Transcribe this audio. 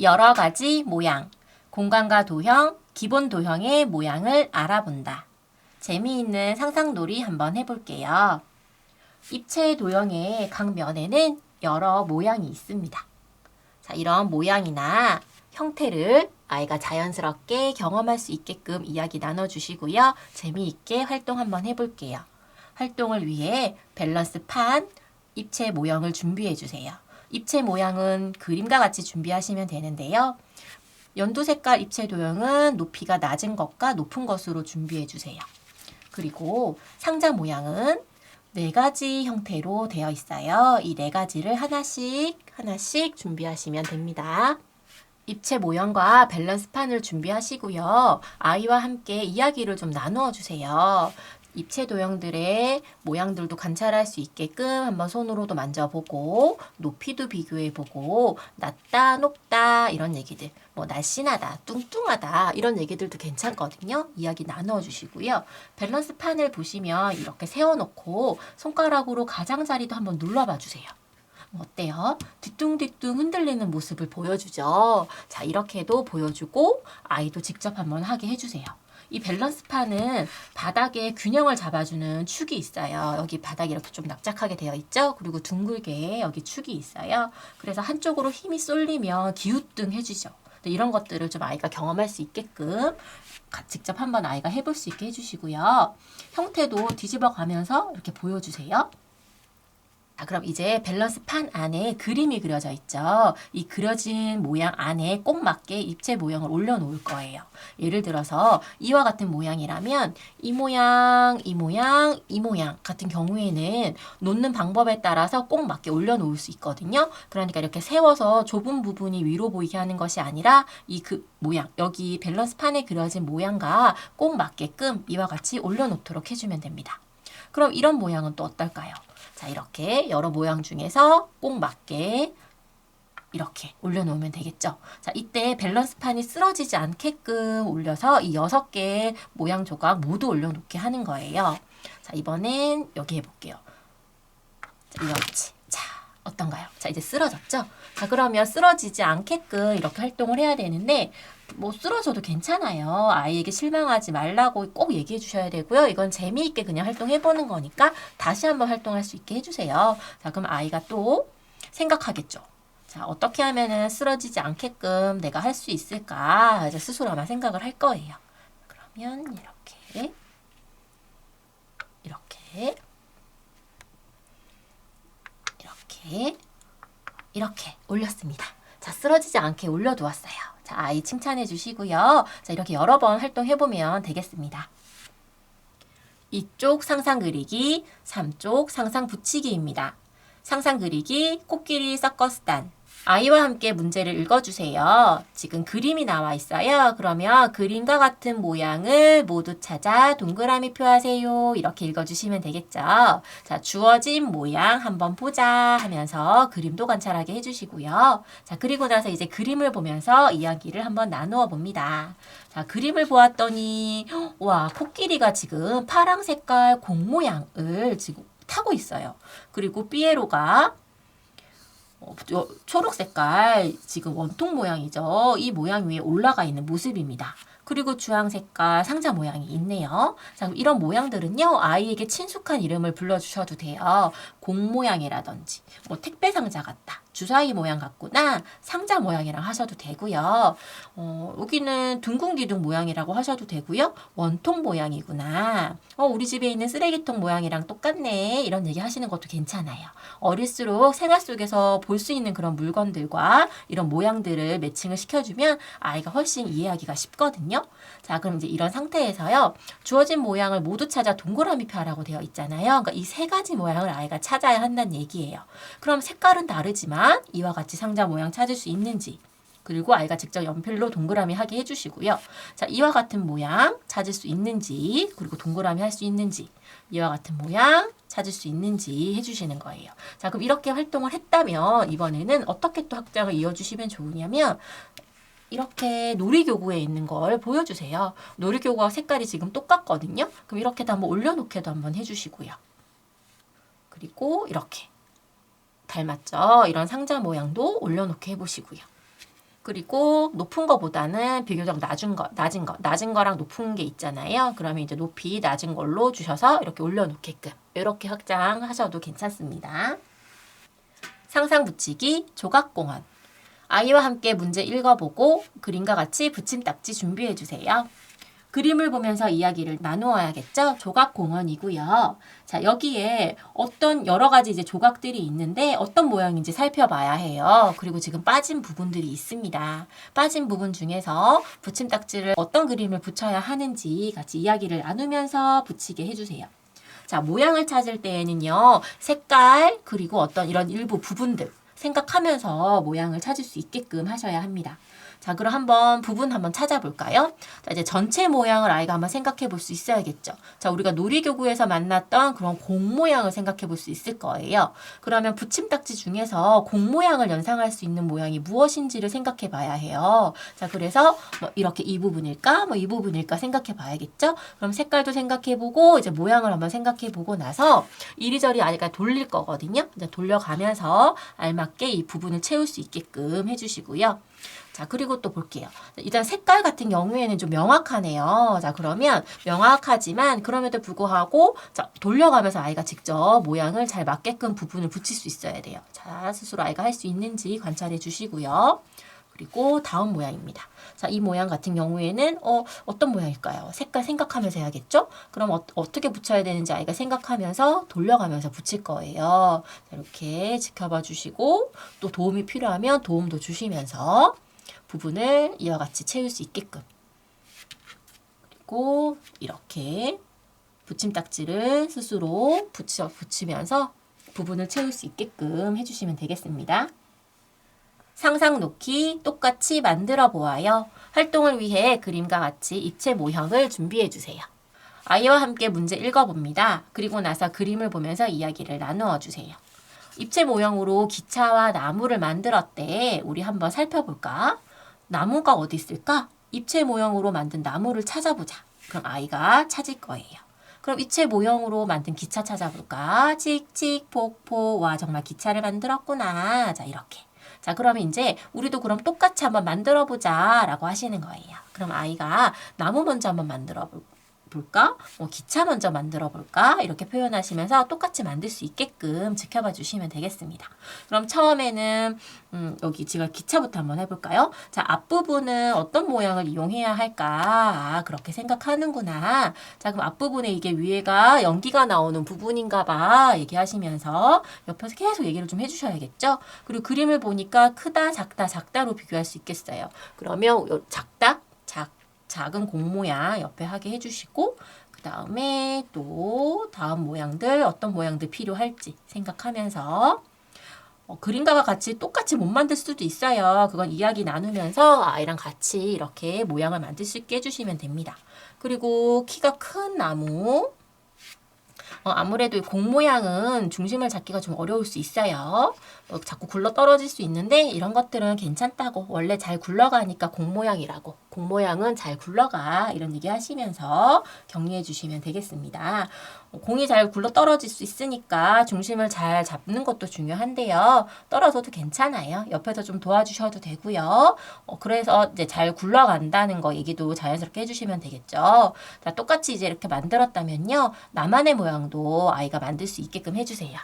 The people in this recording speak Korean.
여러 가지 모양, 공간과 도형, 기본 도형의 모양을 알아본다. 재미있는 상상놀이 한번 해볼게요. 입체 도형의 각 면에는 여러 모양이 있습니다. 자, 이런 모양이나 형태를 아이가 자연스럽게 경험할 수 있게끔 이야기 나눠주시고요. 재미있게 활동 한번 해볼게요. 활동을 위해 밸런스 판, 입체 모형을 준비해 주세요. 입체 모양은 그림과 같이 준비하시면 되는데요. 연두 색깔 입체 도형은 높이가 낮은 것과 높은 것으로 준비해 주세요. 그리고 상자 모양은 네 가지 형태로 되어 있어요. 이 네 가지를 하나씩 하나씩 준비하시면 됩니다. 입체 모형과 밸런스 판을 준비하시고요. 아이와 함께 이야기를 좀 나누어 주세요. 입체 도형들의 모양들도 관찰할 수 있게끔 한번 손으로도 만져보고 높이도 비교해보고 낮다 높다 이런 얘기들 뭐 날씬하다 뚱뚱하다 이런 얘기들도 괜찮거든요 이야기 나누어 주시고요 밸런스 판을 보시면 이렇게 세워놓고 손가락으로 가장자리도 한번 눌러봐 주세요 어때요? 뒤뚱뒤뚱 흔들리는 모습을 보여주죠. 자, 이렇게도 보여주고 아이도 직접 한번 하게 해주세요. 이 밸런스 판은 바닥에 균형을 잡아주는 축이 있어요. 여기 바닥이 이렇게 좀 납작하게 되어 있죠. 그리고 둥글게 여기 축이 있어요. 그래서 한쪽으로 힘이 쏠리면 기우뚱 해주죠. 이런 것들을 좀 아이가 경험할 수 있게끔 직접 한번 아이가 해볼 수 있게 해주시고요. 형태도 뒤집어 가면서 이렇게 보여주세요. 자, 그럼 이제 밸런스 판 안에 그림이 그려져 있죠. 이 그려진 모양 안에 꼭 맞게 입체 모형을 올려놓을 거예요. 예를 들어서 이와 같은 모양이라면 이 모양, 이 모양, 이 모양 같은 경우에는 놓는 방법에 따라서 꼭 맞게 올려놓을 수 있거든요. 그러니까 이렇게 세워서 좁은 부분이 위로 보이게 하는 것이 아니라 이 그 모양, 여기 밸런스 판에 그려진 모양과 꼭 맞게끔 이와 같이 올려놓도록 해주면 됩니다. 그럼 이런 모양은 또 어떨까요? 자, 이렇게 여러 모양 중에서 꼭 맞게 이렇게 올려놓으면 되겠죠. 자, 이때 밸런스 판이 쓰러지지 않게끔 올려서 이 여섯 개의 모양 조각 모두 올려놓게 하는 거예요. 자, 이번엔 여기 해볼게요. 자, 이렇지. 자, 어떤가요? 자, 이제 쓰러졌죠? 자, 그러면 쓰러지지 않게끔 이렇게 활동을 해야 되는데, 뭐 쓰러져도 괜찮아요. 아이에게 실망하지 말라고 꼭 얘기해 주셔야 되고요. 이건 재미있게 그냥 활동해 보는 거니까 다시 한번 활동할 수 있게 해주세요. 자, 그럼 아이가 또 생각하겠죠. 자, 어떻게 하면은 쓰러지지 않게끔 내가 할 수 있을까? 이제 스스로 아마 생각을 할 거예요. 그러면 이렇게, 이렇게, 이렇게, 이렇게 올렸습니다. 자, 쓰러지지 않게 올려두었어요. 자, 아이 칭찬해 주시고요. 자, 이렇게 여러 번 활동해 보면 되겠습니다. 이쪽 상상 그리기, 3쪽 상상 붙이기입니다. 상상 그리기, 코끼리 서커스단. 아이와 함께 문제를 읽어주세요. 지금 그림이 나와 있어요. 그러면 그림과 같은 모양을 모두 찾아 동그라미 표하세요. 이렇게 읽어주시면 되겠죠. 자, 주어진 모양 한번 보자 하면서 그림도 관찰하게 해주시고요. 자, 그리고 나서 이제 그림을 보면서 이야기를 한번 나누어 봅니다. 자, 그림을 보았더니, 와, 코끼리가 지금 파랑 색깔 공 모양을 지금 타고 있어요. 그리고 삐에로가 어, 초록 색깔 지금 원통 모양이죠. 이 모양 위에 올라가 있는 모습입니다. 그리고 주황 색깔 상자 모양이 있네요. 자, 이런 모양들은요, 아이에게 친숙한 이름을 불러주셔도 돼요. 공 모양이라든지, 뭐 택배 상자 같다. 주사위 모양 같구나. 상자 모양이랑 하셔도 되고요. 어, 여기는 둥근 기둥 모양이라고 하셔도 되고요. 원통 모양이구나. 어, 우리 집에 있는 쓰레기통 모양이랑 똑같네. 이런 얘기 하시는 것도 괜찮아요. 어릴수록 생활 속에서 볼 수 있는 그런 물건들과 이런 모양들을 매칭을 시켜주면 아이가 훨씬 이해하기가 쉽거든요. 자, 그럼 이제 이런 상태에서요. 주어진 모양을 모두 찾아 동그라미 표라고 되어 있잖아요. 그러니까 이 세 가지 모양을 아이가 찾아야 한다는 얘기예요. 그럼 색깔은 다르지만 이와 같이 상자 모양 찾을 수 있는지 그리고 아이가 직접 연필로 동그라미 하게 해주시고요. 자, 이와 같은 모양 찾을 수 있는지, 그리고 동그라미 할 수 있는지, 이와 같은 모양 찾을 수 있는지 해주시는 거예요. 자, 그럼 이렇게 활동을 했다면 이번에는 어떻게 또 확장을 이어주시면 좋으냐면 이렇게 놀이교구에 있는 걸 보여주세요. 놀이교구와 색깔이 지금 똑같거든요. 그럼 이렇게도 한번 올려놓게도 한번 해주시고요. 그리고 이렇게 닮았죠? 이런 상자 모양도 올려놓게 해보시고요. 그리고 높은 거보다는 비교적 낮은 거, 낮은 거, 낮은 거랑 높은 게 있잖아요. 그러면 이제 높이 낮은 걸로 주셔서 이렇게 올려놓게끔 이렇게 확장하셔도 괜찮습니다. 상상 붙이기 조각공원. 아이와 함께 문제 읽어보고 그림과 같이 붙임 딱지 준비해 주세요. 그림을 보면서 이야기를 나누어야겠죠? 조각 공원이고요. 자, 여기에 어떤 여러 가지 이제 조각들이 있는데 어떤 모양인지 살펴봐야 해요. 그리고 지금 빠진 부분들이 있습니다. 빠진 부분 중에서 붙임딱지를 어떤 그림을 붙여야 하는지 같이 이야기를 나누면서 붙이게 해주세요. 자, 모양을 찾을 때에는요, 색깔, 그리고 어떤 이런 일부 부분들 생각하면서 모양을 찾을 수 있게끔 하셔야 합니다. 자, 그럼 한번 부분 한번 찾아볼까요? 자, 이제 전체 모양을 아이가 한번 생각해 볼 수 있어야겠죠. 자, 우리가 놀이교구에서 만났던 그런 공 모양을 생각해 볼 수 있을 거예요. 그러면 붙임딱지 중에서 공 모양을 연상할 수 있는 모양이 무엇인지를 생각해 봐야 해요. 자, 그래서 뭐 이렇게 이 부분일까? 뭐 이 부분일까 생각해 봐야겠죠? 그럼 색깔도 생각해 보고 이제 모양을 한번 생각해 보고 나서 이리저리 아이가 돌릴 거거든요. 이제 돌려가면서 알맞게 이 부분을 채울 수 있게끔 해주시고요. 자, 그리고 또 볼게요. 일단 색깔 같은 경우에는 좀 명확하네요. 자, 그러면 명확하지만 그럼에도 불구하고 자, 돌려가면서 아이가 직접 모양을 잘 맞게끔 부분을 붙일 수 있어야 돼요. 자, 스스로 아이가 할 수 있는지 관찰해 주시고요. 그리고 다음 모양입니다. 자, 이 모양 같은 경우에는 어, 어떤 모양일까요? 색깔 생각하면서 해야겠죠? 그럼 어, 어떻게 붙여야 되는지 아이가 생각하면서 돌려가면서 붙일 거예요. 자, 이렇게 지켜봐 주시고 또 도움이 필요하면 도움도 주시면서 부분을 이와 같이 채울 수 있게끔 그리고 이렇게 붙임딱지를 스스로 붙여, 붙이면서 부분을 채울 수 있게끔 해주시면 되겠습니다. 상상 놓기 똑같이 만들어 보아요. 활동을 위해 그림과 같이 입체 모형을 준비해 주세요. 아이와 함께 문제 읽어봅니다. 그리고 나서 그림을 보면서 이야기를 나누어 주세요. 입체 모형으로 기차와 나무를 만들었대. 우리 한번 살펴볼까? 나무가 어디 있을까? 입체 모형으로 만든 나무를 찾아보자. 그럼 아이가 찾을 거예요. 그럼 입체 모형으로 만든 기차 찾아볼까? 칙칙 폭포 와 정말 기차를 만들었구나. 자 이렇게. 자 그러면 이제 우리도 그럼 똑같이 한번 만들어 보자 라고 하시는 거예요. 그럼 아이가 나무 먼저 한번 만들어 볼 볼까? 뭐 기차 먼저 만들어 볼까? 이렇게 표현하시면서 똑같이 만들 수 있게끔 지켜봐 주시면 되겠습니다. 그럼 처음에는 음, 여기 제가 기차부터 한번 해볼까요? 자, 앞부분은 어떤 모양을 이용해야 할까? 아, 그렇게 생각하는구나. 자, 그럼 앞부분에 이게 위에가 연기가 나오는 부분인가 봐. 얘기하시면서 옆에서 계속 얘기를 좀 해주셔야겠죠? 그리고 그림을 보니까 크다, 작다, 작다로 비교할 수 있겠어요. 그러면 요 작다, 작, 작은 공 모양 옆에 하게 해주시고 그 다음에 또 다음 모양들 어떤 모양들 필요할지 생각하면서 어, 그림과 같이 똑같이 못 만들 수도 있어요. 그건 이야기 나누면서 아이랑 같이 이렇게 모양을 만들 수 있게 해주시면 됩니다. 그리고 키가 큰 나무 어, 아무래도 공 모양은 중심을 잡기가 좀 어려울 수 있어요. 어, 자꾸 굴러 떨어질 수 있는데 이런 것들은 괜찮다고 원래 잘 굴러가니까 공 모양이라고 공 모양은 잘 굴러가 이런 얘기 하시면서 격리해 주시면 되겠습니다. 어, 공이 잘 굴러 떨어질 수 있으니까 중심을 잘 잡는 것도 중요한데요. 떨어져도 괜찮아요. 옆에서 좀 도와주셔도 되고요. 어, 그래서 이제 잘 굴러간다는 거 얘기도 자연스럽게 해주시면 되겠죠. 자, 똑같이 이제 이렇게 만들었다면요. 나만의 모양도 아이가 만들 수 있게끔 해주세요.